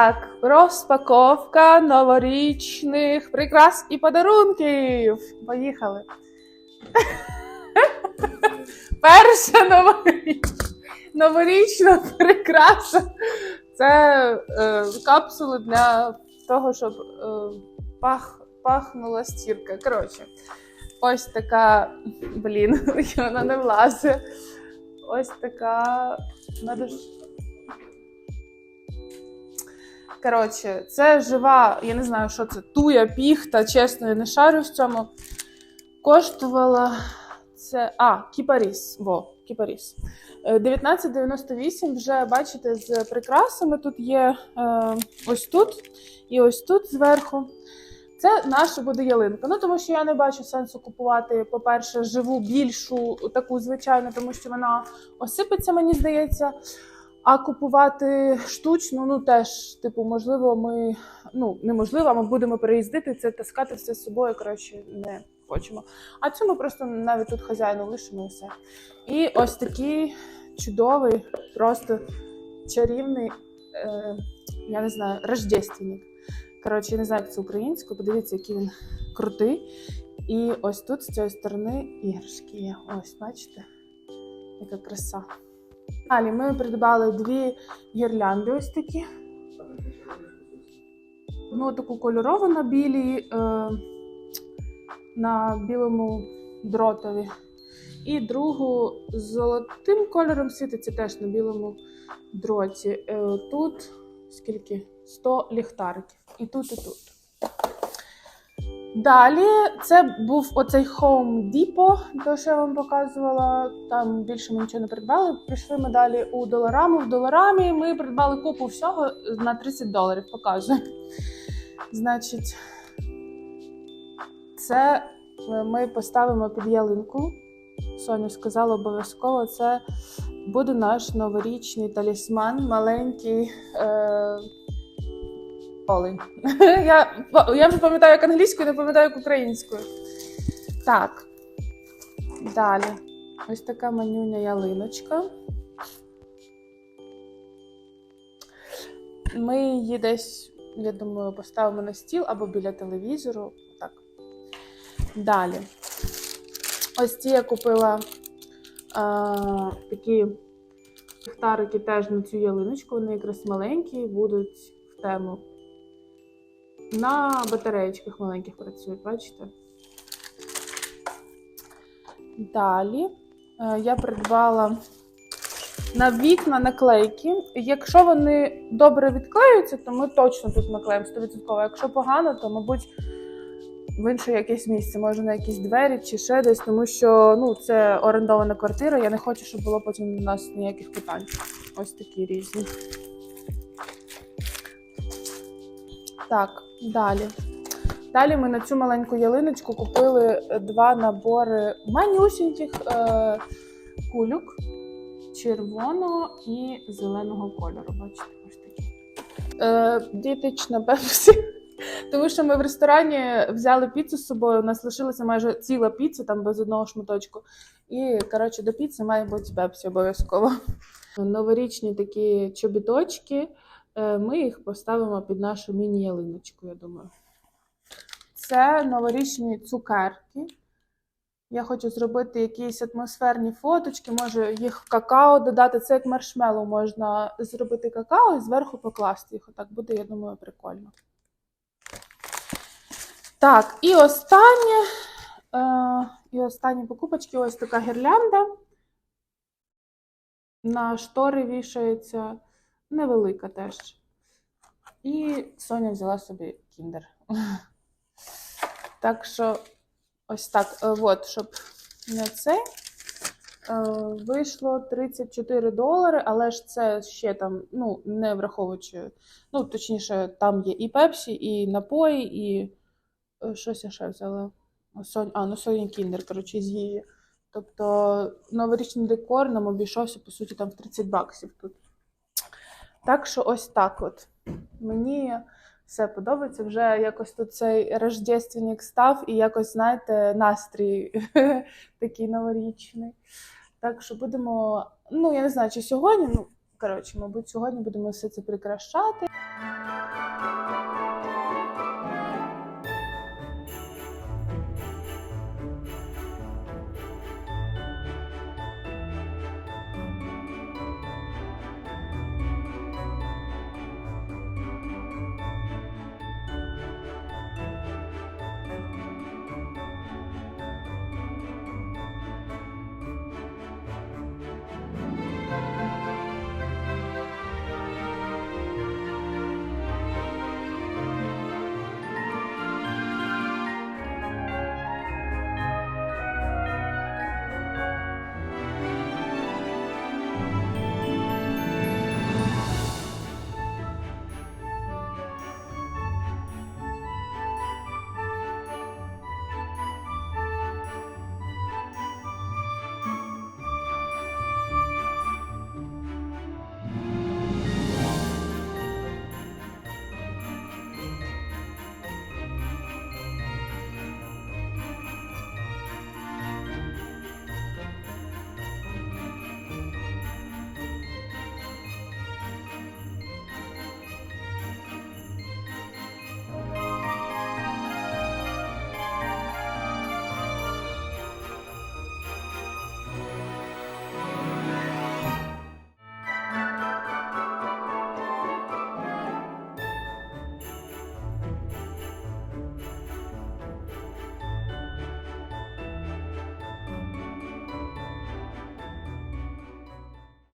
Так, розпаковка новорічних прикрас і подарунків. Поїхали. Перша новорічна, новорічна прикраса. Це е, капсули для того, щоб е, пах, пахнула стірка. Коротше, ось така, блін, вона не влазить. Ось така. Надо ж. Коротше, це жива, я не знаю, що це, туя, піхта, чесно, я не шарю в цьому. Коштувала це. А, кіпаріс. Во, кіпаріс. Е, 19,98 вже бачите з прикрасами. Тут є е, ось тут і ось тут зверху. Це наша буде ялинка. Ну тому що я не бачу сенсу купувати, по-перше, живу більшу, таку звичайну, тому що вона осипеться, мені здається. А купувати штучну, ну теж, типу, можливо, ми ну неможливо, ми будемо переїздити це таскати все з собою. Коротше, не хочемо. А цю ми просто навіть тут хазяїну лишимо і все. І ось такий чудовий, просто чарівний, е, я не знаю, рождественник. Коротше, я не знаю, як це українською. Подивіться, який він крутий. І ось тут з цієї сторони іграшки є. Ось, бачите, яка краса. Далі ми придбали дві гірлянди ось такі. Ну, таку кольорову на білій, е, на білому дротові. І другу з золотим кольором світиться теж на білому дроті. Е, тут скільки? 100 ліхтариків. І тут, і тут. Далі це був оцей Home Depot, то що я вам показувала. Там більше ми нічого не придбали. Прийшли ми далі у долараму. В доларамі ми придбали купу всього на 30 доларів. Показую. Значить, це ми поставимо під ялинку. Соня сказала обов'язково, це буде наш новорічний талісман, маленький. Е- Олень. Я, я вже пам'ятаю як англійською, не пам'ятаю як українською. Так. Далі. Ось така манюня ялиночка. Ми її десь, я думаю, поставимо на стіл або біля телевізору. Так. Далі. Ось ці я купила а, такі ліхтарики теж на цю ялиночку. Вони якраз маленькі, будуть в тему. На батареєчках маленьких працюють, бачите? Далі е, я придбала на вікна наклейки. Якщо вони добре відклеюються, то ми точно тут наклеїмо 100%. Якщо погано, то, мабуть, в інше якесь місце, може на якісь двері чи ще десь, тому що ну, це орендована квартира. Я не хочу, щоб було потім у нас ніяких питань. Ось такі різні. Так, далі. Далі ми на цю маленьку ялиночку купили два набори манюсіньких е, кульок червоного і зеленого кольору. Бачите, ось такі. Е, дієтична пепсі. Тому що ми в ресторані взяли піцу з собою, у нас лишилася майже ціла піца, там без одного шматочку. І, коротше, до піци має бути пепсі обов'язково. Новорічні такі чобіточки. Е, Ми їх поставимо під нашу міні-ялиночку, я думаю. Це новорічні цукерки. Я хочу зробити якісь атмосферні фоточки, може їх в какао додати. Це як маршмеллоу можна зробити какао і зверху покласти їх. Отак буде, я думаю, прикольно. Так, і останнє. Е, і останні покупочки ось така гірлянда. На штори вішається невелика теж. І Соня взяла собі кіндер. Так що, ось так, е, от, щоб не це. Е, Вийшло 34 долари, але ж це ще там, ну, не враховуючи, ну, точніше, там є і пепсі, і напої, і е, щось я ще взяла. Сонь, а, ну Соня Кіндер, коротше, з її. Тобто новорічний декор нам обійшовся, по суті, там в 30 баксів тут. Так що ось так от. Мені все подобається. Вже якось тут цей рождественник став і якось, знаєте, настрій такий новорічний. Так що будемо, ну, я не знаю, чи сьогодні, ну, Коротше, мабуть, сьогодні будемо все це прикрашати.